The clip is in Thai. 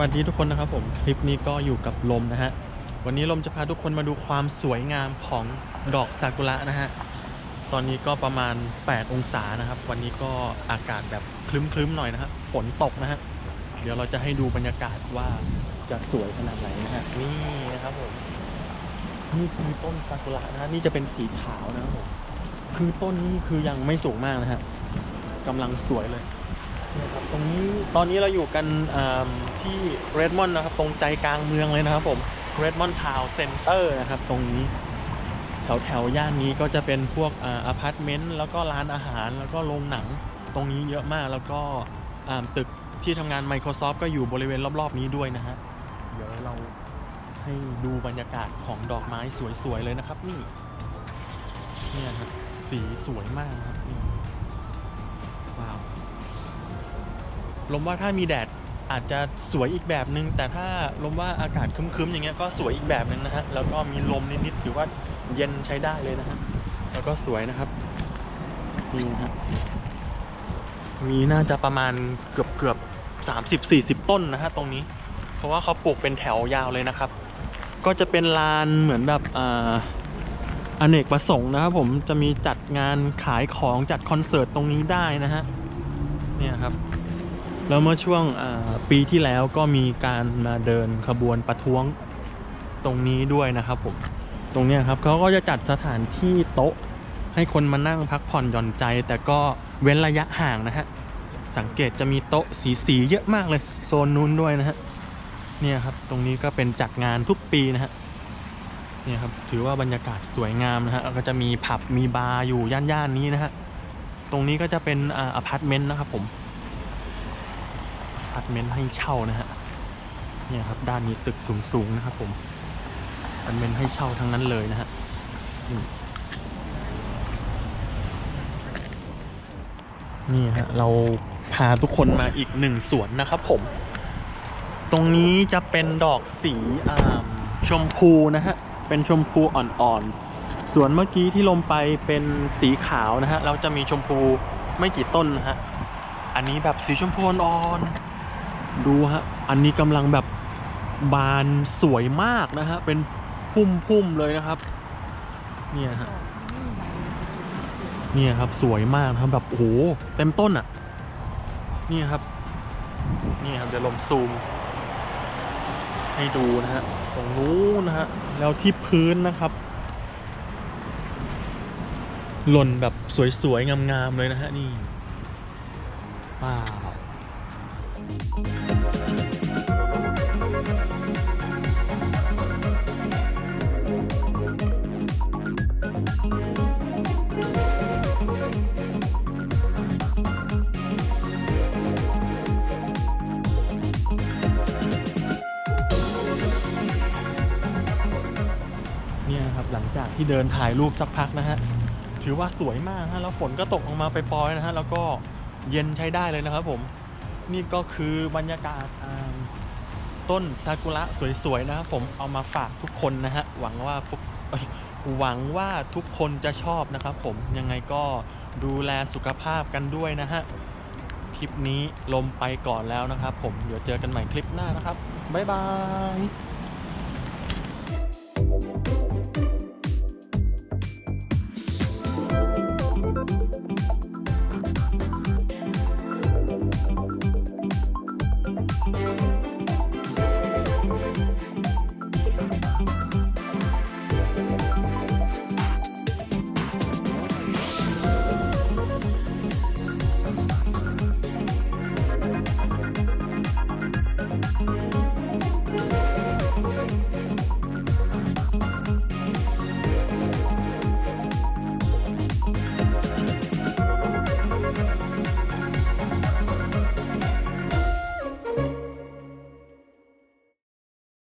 วัสดีทุกคนนะครับผมคลิปนี้ก็อยู่กับลมนะฮะวันนี้ลมจะพาทุกคนมาดูความสวยงามของดอกซากุระนะฮะตอนนี้ก็ประมาณ 8 องศานะครับ วันนี้ก็อากาศแบบคลึ้มๆหน่อยนะครับฝนตกนะฮะเดี๋ยวเราจะให้ดูบรรยากาศว่าจะสวยขนาดไหนนะฮะนี่นะครับผมนี่คือต้นซากุระนะฮะนี่จะเป็นสีขาวนะครับผมคือต้นนี้คือยังไม่สูงมากนะฮะกำลังสวยเลยนะครับตรงนี้ตอนนี้เราอยู่กันอ่า ที่เรดมอนด์นะครับ ตรงใจกลางเมืองเลยนะครับผมเรดมอนด์ทาวน์เซ็นเตอร์นะครับ ตรงนี้แถวแถวย่านนี้ก็จะเป็นพวกออพาร์ตเมนต์แล้วก็ร้านอาหารแล้วก็โรงหนังตรงนี้เยอะมากแล้วก็ตึกที่ทำงาน Microsoft ก็อยู่บริเวณรอบ ๆ นี้ด้วยนะฮะเดี๋ยวเราให้ดูบรรยากาศของดอกไม้สวย ๆ เลยนะครับ นี่เนี่ยครับสีสวยมากครับนี่ว้าวลมว่าถ้ามีแดด อาจจะสวยอีกแบบหนึงแต่ถ้าลมว่าอากาศครึ้มๆอย่างเงี้ยก็สวยอีกแบบหนึ่งนะฮะแล้วก็มีลมนิดๆถือว่าเย็นใช้ได้เลยนะฮะแล้วก็สวยนะครับนี่นะฮะมีน่าจะประมาณเกือบเกือบสามสิบสี่สิบต้นนะฮะตรงนี้ เพราะว่าเขาปลูกเป็นแถวยาวเลยนะครับ ก็จะเป็นลานเหมือนแบบอ่าอเนกประสงค์นะครับผมจะมีจัดงานขายของจัดคอนเสิร์ตตรงนี้ได้นะฮะเนี่ยครับ แล้วเมื่อช่วงปีที่แล้วก็มีการมาเดินขบวนประท้วงตรงนี้ด้วยนะครับผมตรงนี้ครับเขาก็จะจัดสถานที่โต๊ะให้คนมานั่งพักผ่อนหย่อนใจ แต่ก็เว้นระยะห่างนะฮะสังเกตจะมีโต๊ะสีสีๆเยอะมากเลย โซนนู้นด้วยนะฮะเนี่ยครับตรงนี้ก็เป็นจัดงานทุกปีนะฮะเนี่ยครับถือว่าบรรยากาศสวยงามนะฮะก็จะมีผับมีบาร์อยู่ย่านๆนี้นะฮะตรงนี้ก็จะเป็นออพาร์ตเมนต์นะครับผม พาร์ตเมนต์ให้เช่านะฮะเนี่ยครับด้านนี้ตึกสูงๆนะครับผมอพาร์ตเมนต์ให้เช่าทั้งนั้นเลยนะฮะนี่ฮะเราพาทุกคนมาอีกหนึ่งสวนนะครับผม ตรงนี้จะเป็นดอกสีอ่าชมพูนะฮะ เป็นชมพูอ่อนๆ ส่วนเมื่อกี้ที่ลงไปเป็นสีขาวนะฮะ เราจะมีชมพูไม่กี่ต้นนะฮะ อันนี้แบบสีชมพูอ่อนๆ ดูฮะ อันนี้กำลังแบบบานสวยมากนะฮะ เป็นพุ่มๆเลยนะครับ เนี่ยฮะ เนี่ยครับสวยมากครับแบบโอ้โหเต็มต้นอะ นี่ครับ นี่ครับเดี๋ยวลมซูม ให้ดูนะฮะตรงนู้นนะฮะ แล้วที่พื้นนะครับ หล่นแบบสวยๆงามๆเลยนะฮะนี่ว้าว เนี่ยครับหลังจากที่เดินถ่ายรูปสักพักนะฮะ ถือว่าสวยมากฮะแล้วฝนก็ตกลงมาไปปล่อยๆนะฮะแล้วก็เย็นใช้ได้เลยนะครับผม นี่ก็คือบรรยากาศต้นซากุระสวยๆนะครับผมเอามาฝากทุกคนนะฮะหวังว่าพวกหวังว่าทุกคนจะชอบนะครับผมยังไงก็ดูแลสุขภาพกันด้วยนะฮะคลิปนี้ลมไปก่อนแล้วนะครับผมเดี๋ยวเจอกันใหม่คลิปหน้านะครับ บ๊ายบาย